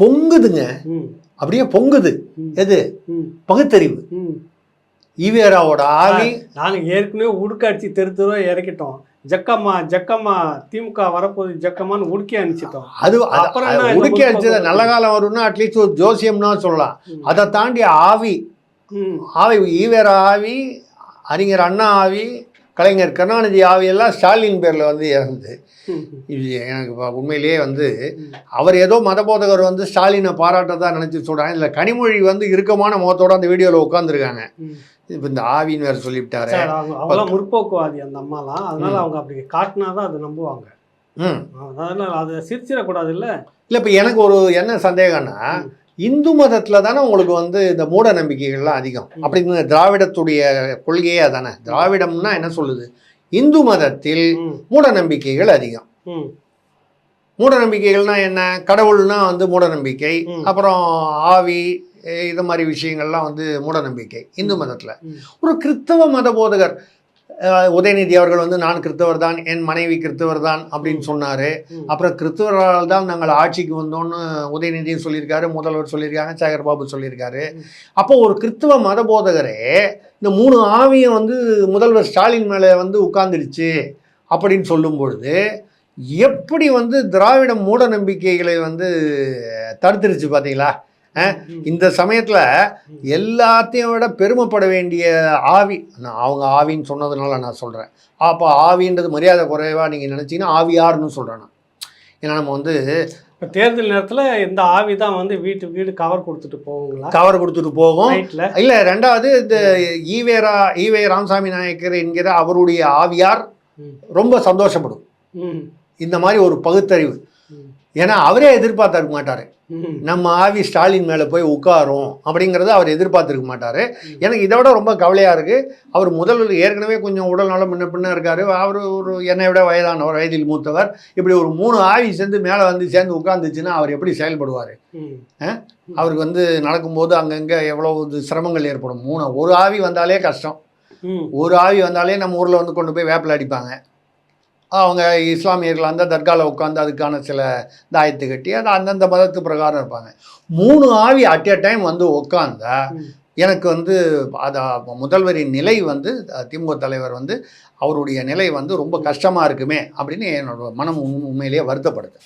பொங்குதுங்க. அப்படியே பொங்குது. எது? பகுத்தறிவு. ஈவேராவோட ஆவி. நாங்க ஏற்கனவே உடுக்கடிச்சு தெரு தெருவா இறக்கிட்டோம். ஜக்கம்மா ஜக்கம்மா திமுக வரப்போகுது ஜக்கம்மான்னு உடுக்கி அனுப்பிச்சிட்டோம். அது அப்புறம் உடுக்கி முற்போக்கு நல்ல காலம் வரும்னா அட்லீஸ்ட் ஒரு ஜோசியம்னா சொல்லலாம். அதை தாண்டி ஆவி. ஆவி ஈவேரா ஆவி அறிஞர் அண்ணா ஆவி கலைஞர் கருணாநிதி ஆவி எல்லாம் ஸ்டாலின் பேரில் வந்து இறங்குது ம். இது எனக்கு உண்மையிலேயே வந்து. அவர் ஏதோ மத போதகர் வந்து ஸ்டாலினை பாராட்டதா நினச்சி சொல்கிறாங்க இதில் கனிமொழி வந்து இறுக்கமான முகத்தோட அந்த வீடியோவில் உட்காந்துருக்காங்க. இப்போ இந்த ஆவின்னு வேறு சொல்லிவிட்டாரு. அவங்களாம் முற்போக்குவாதி அந்த அம்மாலாம். அதனால அவங்க அப்படி காட்டினாதான் அது நம்புவாங்க. ம். அதனால அதை சிரிச்சிடக்கூடாது இல்ல? இல்லை இப்போ எனக்கு ஒரு என்ன சந்தேகம்னா. இந்து மதத்தில் தானே உங்களுக்கு வந்து இந்த மூட நம்பிக்கைகள்லாம் அதிகம். அப்படிங்கிற திராவிடத்துடைய கொள்கையே அதானே திராவிடம்னா என்ன சொல்லுது? இந்து மதத்தில் மூட நம்பிக்கைகள் அதிகம். மூட நம்பிக்கைகள்னா என்ன? கடவுள்னா வந்து மூட நம்பிக்கை. அப்புறம் ஆவி இது மாதிரி விஷயங்கள்லாம் வந்து மூட நம்பிக்கை இந்து மதத்தில். ஒரு கிறிஸ்தவ மத போதகர் உதயநிதி அவர்கள் வந்து நான் கிறிஸ்தவர் தான் என் மனைவி கிறிஸ்தவர் தான் அப்படின்னு சொன்னாரு. அப்புறம் கிறிஸ்தவரால் தான் நாங்கள் ஆட்சிக்கு வந்தோம்னு உதயநிதியும் சொல்லியிருக்காரு முதல்வர் சொல்லியிருக்காங்க சேகர் பாபு சொல்லியிருக்காரு. அப்போ ஒரு கிறிஸ்தவ மத போதகரே இந்த மூணு ஆவியும் வந்து முதல்வர் ஸ்டாலின் மேலே வந்து உட்கார்ந்துடுச்சு அப்படின்னு சொல்லும் பொழுது எப்படி வந்து திராவிட மூட நம்பிக்கைகளை வந்து தடுத்துருச்சு பார்த்தீங்களா. இந்த சமயத்தில் எல்லாத்தையும் விட பெருமைப்பட வேண்டிய ஆவி நான் அவங்க ஆவின்னு சொன்னதுனால நான் சொல்கிறேன் அப்போ ஆவின்றது மரியாதை குறைவாக நீங்கள் நினச்சிங்கன்னா ஆவியார்னு சொல்கிறேன் நான். ஏன்னா நம்ம வந்து இப்ப தேர்தல் நேரத்துல இந்த ஆவி தான் வந்து வீட்டு வீடு கவர் கொடுத்துட்டு போகுங்களா? கவர் கொடுத்துட்டு போகும். இல்லை ரெண்டாவது இந்த ஈவேரா ஈவே ராமசாமி நாயக்கர் என்கிற அவருடைய ஆவியார். ரொம்ப சந்தோஷப்படும். இந்த மாதிரி ஒரு பகுத்தறிவு. ஏன்னா அவரே எதிர்பார்த்திருக்க மாட்டார். நம்ம ஆவி ஸ்டாலின் மேலே போய் உட்காரும் அப்படிங்கிறத அவர் எதிர்பார்த்திருக்க மாட்டார். எனக்கு இதை விட ரொம்ப கவலையாக இருக்குது அவர் முதல்வர் ஏற்கனவே கொஞ்சம் உடல் நலம் முன்ன பின்ன இருக்கார். அவர் ஒரு என்னை விட வயதானவர் வயதில் மூத்தவர். இப்படி ஒரு மூணு ஆவி சேர்ந்து மேலே வந்து சேர்ந்து உட்காந்துச்சுன்னா அவர் எப்படி செயல்படுவார். அவருக்கு வந்து நடக்கும்போது அங்கங்கே எவ்வளோ சிரமங்கள் ஏற்படும். மூணு ஒரு ஆவி வந்தாலே கஷ்டம். ஒரு ஆவி வந்தாலே நம்ம ஊரில் வந்து கொண்டு போய் வேப்பில் அடிப்பாங்க. அவங்க இஸ்லாமியர்கள் அந்த தர்காவில் உட்காந்து அதுக்கான சில தாயத்து கட்டி அது அந்தந்த மதத்து பிரகாரம் இருப்பாங்க. மூணு ஆவி அட் எ டைம் வந்து உட்காந்தா எனக்கு வந்து அதை முதல்வரின் நிலை வந்து திமுக தலைவர் வந்து அவருடைய நிலை வந்து ரொம்ப கஷ்டமாக இருக்குமே அப்படின்னு என்னோட மனம் உண்மையிலேயே வருத்தப்படுது.